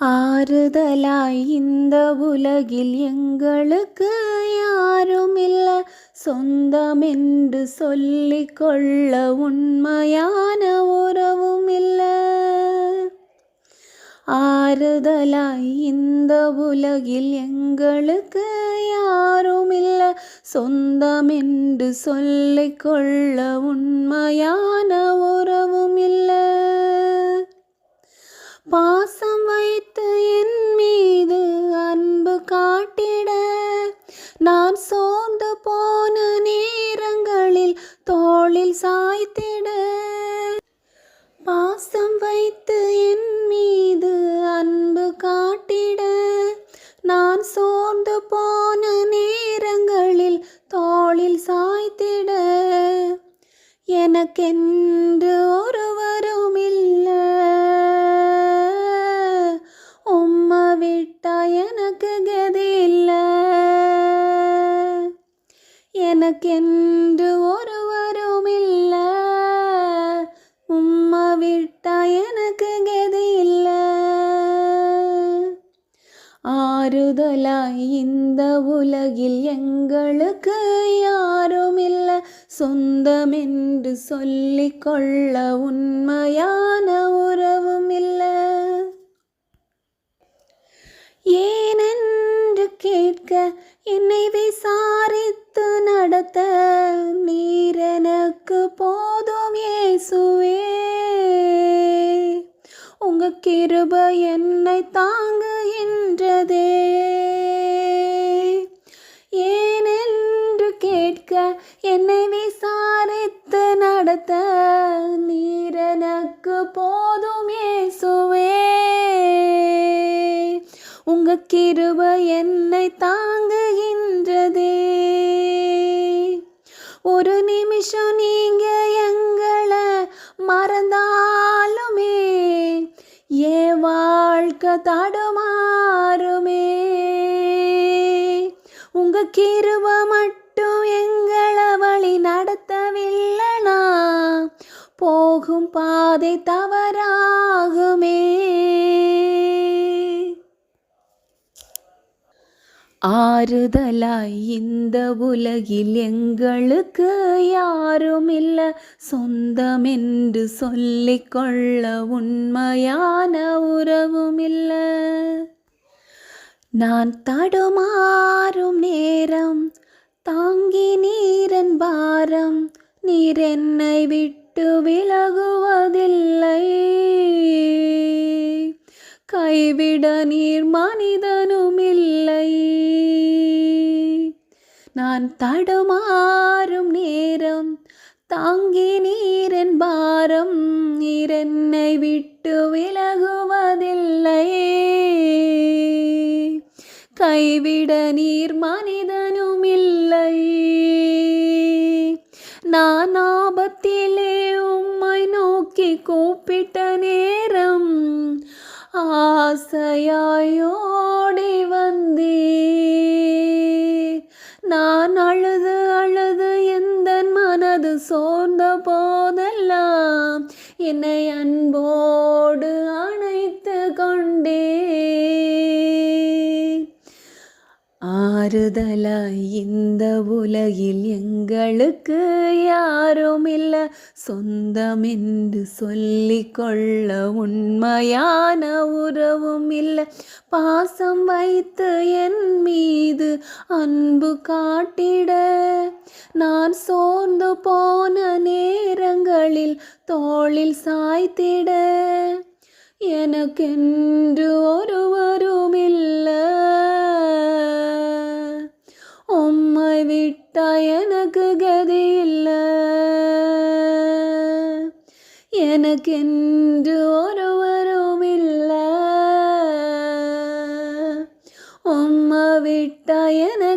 ஆறுதலாய் இந்த உலகில் எங்களுக்கு யாரும் இல்லை சொந்தம் என்று சொல்லிக்கொள்ள உண்மையான உறவும் இல்லை ஆறுதலாய் இந்த உலகில் எங்களுக்கு யாரும் இல்லை சொந்தம் என்று சொல்லிக்கொள்ள உண்மையான உறவு நான் சோர்ந்து போன நேரங்களில் தோளில் சாய்த்திட பாசம் வைத்து என் மீது அன்பு காட்டிட. நான் சோர்ந்து போன நேரங்களில் தோளில் சாய்த்திட. எனக்கென்று ஒருவரும் இல்லை. விட்டா எனக்கு கதி இல்ல. ஆறுதலாய் இந்த உலகில் எங்களுக்கு யாரும் இல்லை சொந்தம் என்று சொல்லிக்கொள்ள உண்மையான உறவும் இல்லை ஏனென்று கேட்க என்னை விசாரித்து என்னை தாங்குகின்றதே ஏனென்று கேட்க என்னை விசாரித்து நடத்த நீர் போதும் ஏசுவே உங்க கிருப என்னை தாங்குகின்றதே ஒரு நிமிஷம் நீங்க எங்களை மறந்தா ஏ வாழ்க்கை தடுமாறுமே. உங்க கிருப மட்டும் எங்களை வழி நடத்தவில்லைனா போகும் பாதை தவறாகும். ஆறுதலாய் இந்த உலகில் எங்களுக்கு யாரும் இல்ல சொந்தம் என்று சொல்லிக்கொள்ள உண்மையான உறவும் இல்ல நான் தடுமாறும் நேரம் தாங்கி நீரன் பாரம் நீர் என்னை விட்டு விலகுவதில்லை. கைவிட நீர் மனிதனும் இல்லை. நான் தடுமாறும் நேரம் தாங்கி நீரன் பாரம் நீர் என்னை விட்டு விலகுவதில்லை. கைவிட நீர் மனிதனும் இல்லை. நான் ஆபத்திலே உம்மை நோக்கி கூப்ப ஆசையாயோடி வந்தே நான் அழுது அழுது எந்த மனது சோர்ந்த போதெல்லாம் என்னை அன்போடு அணைத்து கொண்டே ஆறுதலாய் இந்த உலகில் எங்களுக்கு யாரும் இல்லை சொந்தம் என்று சொல்லிக்கொள்ள உண்மையான உறவும் இல்லை பாசம் வைத்து என் மீது அன்பு காட்டிட நான் சோர்ந்து போன நேரங்களில் தோளில் சாய்த்திட. எனக்கென்று ஒருவர் எனக்கென்று ஒருவரும் இல்லை உம்மா விட்டா என